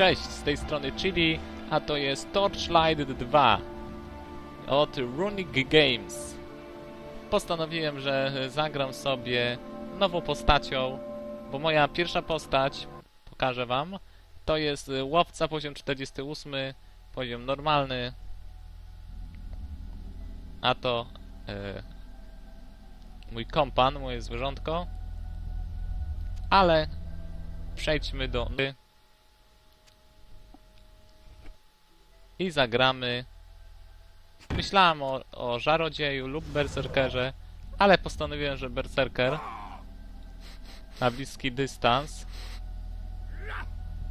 Cześć, z tej strony Chili, a to jest Torchlight 2 od Runic Games. Postanowiłem, że zagram sobie nową postacią, bo moja pierwsza postać, pokażę wam, to jest łowca poziom 48, poziom normalny, a to e, mój kompan, moje zwierzątko, ale przejdźmy do i zagramy. Myślałem o, o Żarodzieju lub Berserkerze, ale postanowiłem, że Berserker na bliski dystans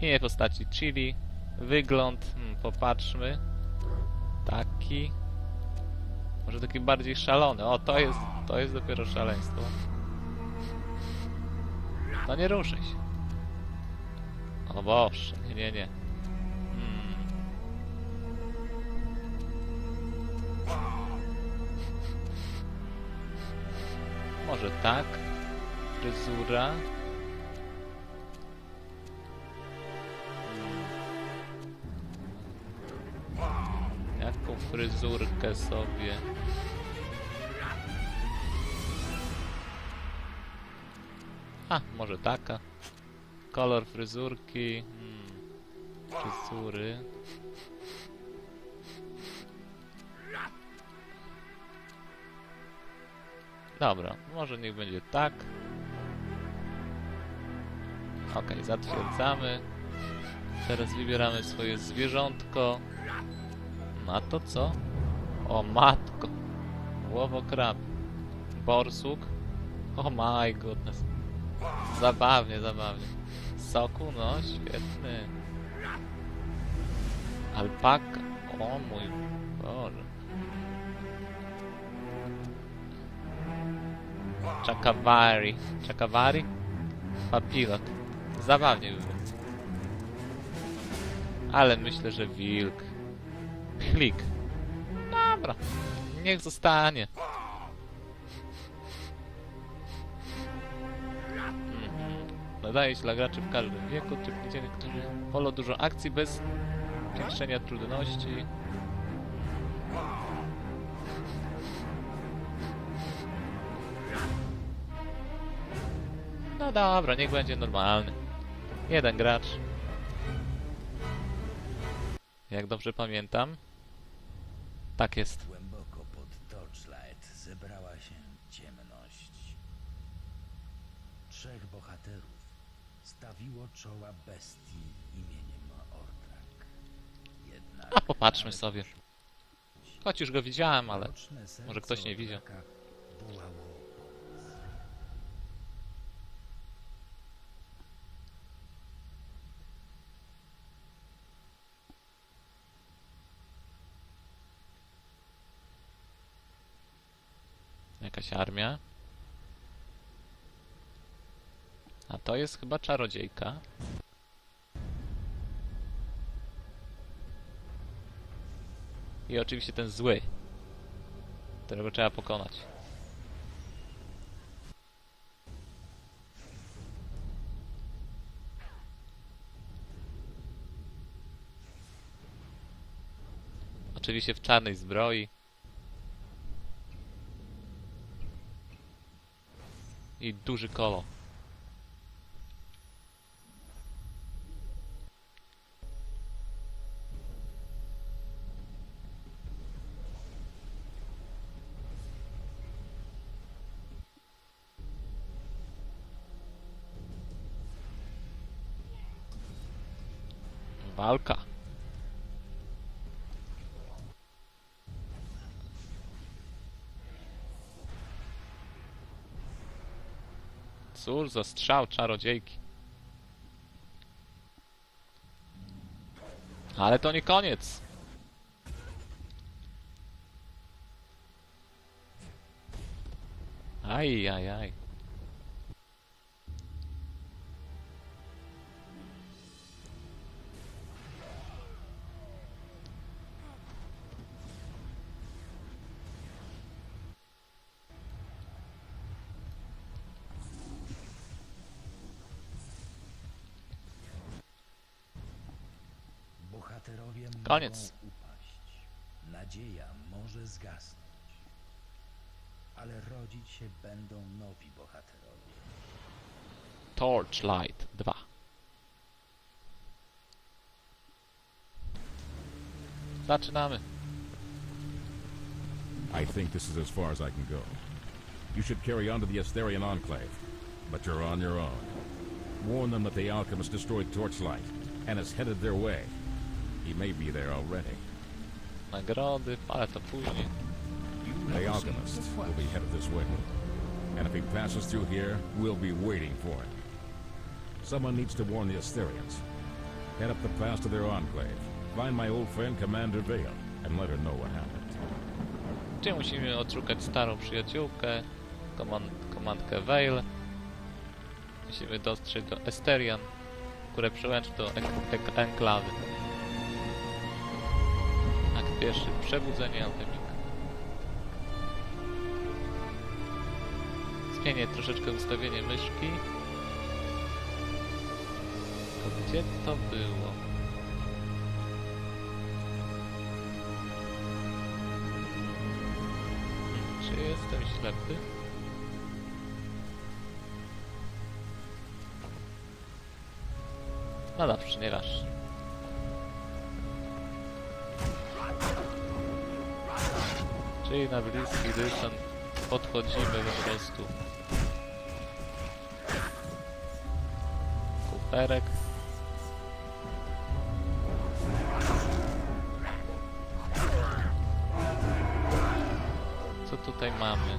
imię postaci Chili wygląd, hmm, popatrzmy taki może taki bardziej szalony, o to jest to jest dopiero szaleństwo. No nie ruszaj się. O Boże, nie, nie, nie Może tak. Fryzura. Jaką fryzurkę sobie? A, może taka. Kolor fryzurki. Hmm. Fryzury. Dobra, może niech będzie tak. Ok, zatwierdzamy. Teraz wybieramy swoje zwierzątko. Na to co? O matko. Łowokrab. Borsuk. Oh my goodness. Zabawnie, zabawnie. Soku, no świetny. Alpaka. O mój Boże. Chakavari. Chakavari? Papilot. Zabawnie by było. Ale myślę, że wilk. Klik. Dobra. Niech zostanie. Mhm. Nadaje się dla graczy w każdym wieku, typ widzieli, którzy polo dużo akcji bez zwiększenia trudności. No dobra, niech będzie normalny. Jeden gracz. Jak dobrze pamiętam. Tak jest. Głęboko pod Torchlight zebrała się ciemność. Trzech bohaterów stawiło czoła bestii imieniem Ordrak. Jednak A popatrzmy sobie. Choć już go widziałem, ale może ktoś nie widział. Wołało jakaś armia. A to jest chyba czarodziejka. I oczywiście ten zły, którego trzeba pokonać. Oczywiście w czarnej zbroi. I duży kolo. Walka. Cóż za strzał czarodziejki. Ale to nie koniec. Aj, aj, aj. Bohaterowie Koniec. mogą upaść. Nadzieja może zgasnąć. Ale rodzić się będą nowi bohaterowie. Torchlight 2. Zaczynamy. I think this is as far as I can go. You should carry on to the Asterian Enclave, but you're on your own. Warn them that the alchemist destroyed Torchlight and is headed their way. He may be there already. Nagrody, ale to później. The alchemist will be headed this way. And if he passes through here, we'll be waiting for him. Someone needs to warn the Asterians. Head up the pass to their enclave. Find my old friend Commander Vale and let her know what happened. Gdzie musimy odszukać starą przyjaciółkę, komand komandkę Veil. Musimy dotrzeć do Esterian, które przyłączy do enklawy. Akt pierwszy. Przebudzenie alchemika. Zmienię troszeczkę ustawienie myszki. Tylko Gdzie to było? Czy jestem ślepy? No dobrze, nieważne. Czyli na bliski dystans podchodzimy po prostu. Kuperek. Co tutaj mamy?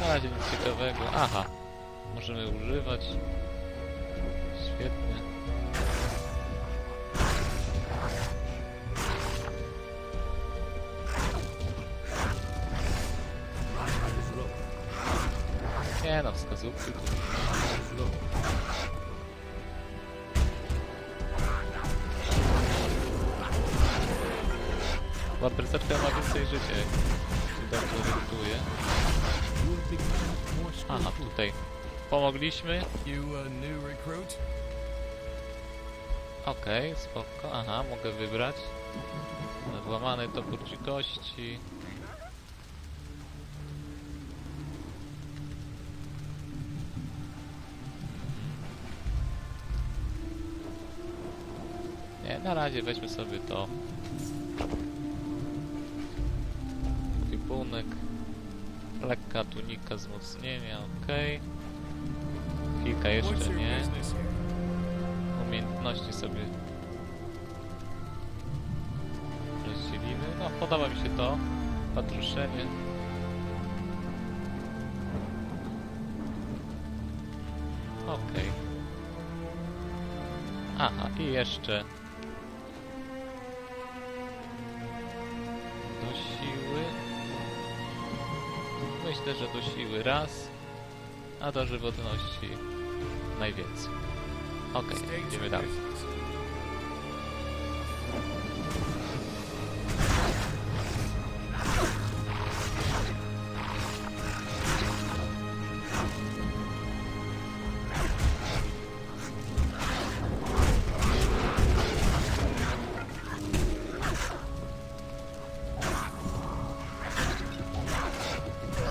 Na razie nic ciekawego. Aha. Możemy używać. Świetnie. Nie no, wskazówki berserker ma więcej życia, jak się dobrze orientuję. Aha, tutaj. Pomogliśmy. Okej, spoko. Aha, mogę wybrać. Włamany topór dzikości. Na razie weźmy sobie to. Kwipunek. Lekka tunika wzmocnienia, okej. Kilka jeszcze nie. umiejętności sobie rozdzielimy. No, podoba mi się to. Patruszenie. Okej. Aha, i jeszcze Myślę, że do siły raz, a do żywotności najwięcej. Okej, idziemy dalej.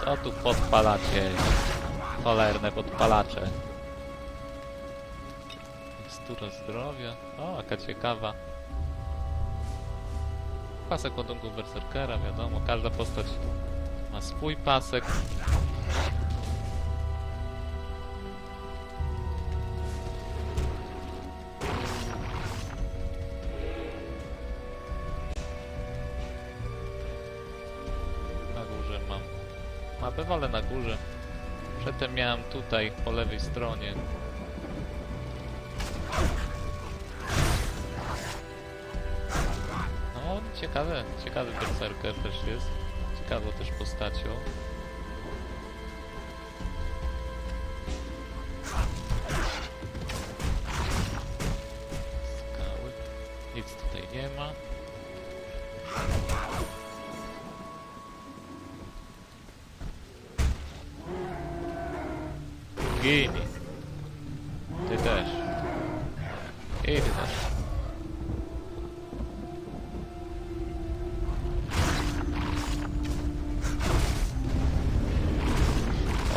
Co tu podpalacie? Cholerne podpalacze. Mikstura zdrowia. O, jaka ciekawa. Pasek ładunku berserkera, wiadomo. Każda postać ma swój pasek. Wolę na górze. Przedtem miałem tutaj po lewej stronie. No, ciekawe, ciekawy berserker też jest. Ciekawą też postacią. Kurde.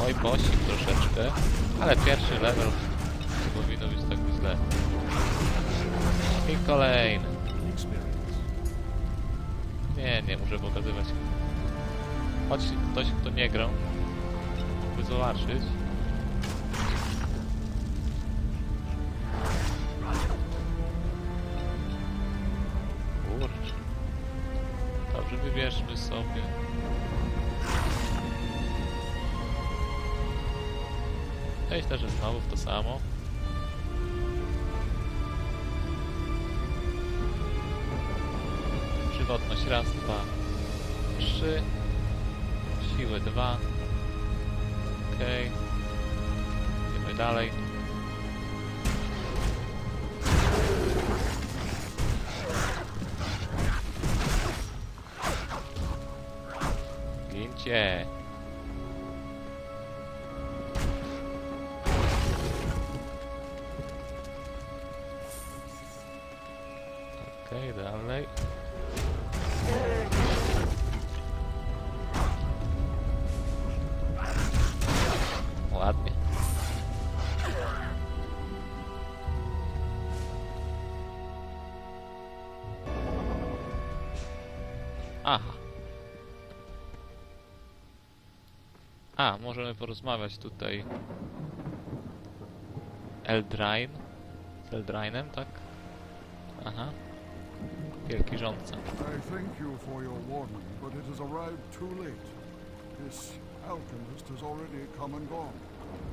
Oj, bosik troszeczkę. Ale pierwszy level nie powinno być tak źle. I kolejny. Nie, nie muszę pokazywać. Choć ktoś, kto nie grał, mógłby zobaczyć. Wybierzmy sobie. Myślę, że znowu w to samo. Żywotność raz, dwa, trzy. Siły dwa. Okej. Idziemy dalej. Gincie. Okej, dalej. Ładnie. A, możemy porozmawiać tutaj. Eldrain. Z Eldrainem, tak? Aha. Wielki rządca. This alchemist has already come and gone,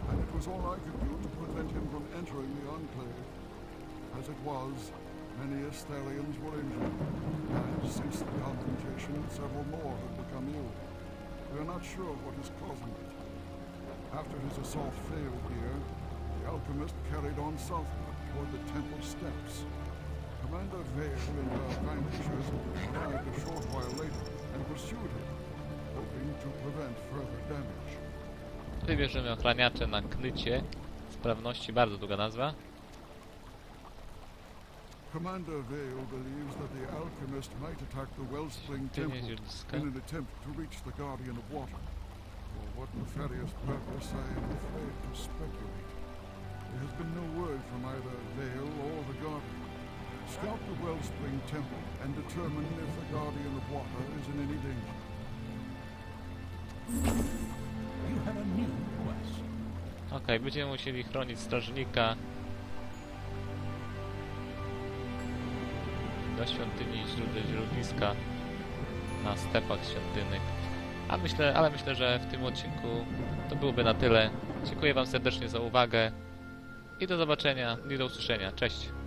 and it was all I could do to prevent him from entering the Enclave. As it was, many Estalians were injured, and since the confrontation, several more have become ill. We are not sure what is causing it. After his assault failed here, the alchemist carried on southward toward the temple steps. Commander Vale and our vanquishers arrived a short while later and pursued him, hoping to prevent further damage. Wybierzemy ochraniacze na knycie. Sprawności, bardzo długa nazwa. Commander Vale believes that the alchemist might attack the Wellspring Śpienie Temple in an attempt to reach the Guardian of Water. For what nefarious purpose, I am afraid to speculate. There has been no word from either Vale or the Guardian. Scout the Wellspring Temple and determine if the Guardian of Water is in any danger. You have a new quest. Okej, będziemy musieli chronić strażnika do świątyni źródliska na stepach świątynnych. A myślę, ale myślę, że w tym odcinku to byłoby na tyle. Dziękuję Wam serdecznie za uwagę i do zobaczenia i do usłyszenia. Cześć!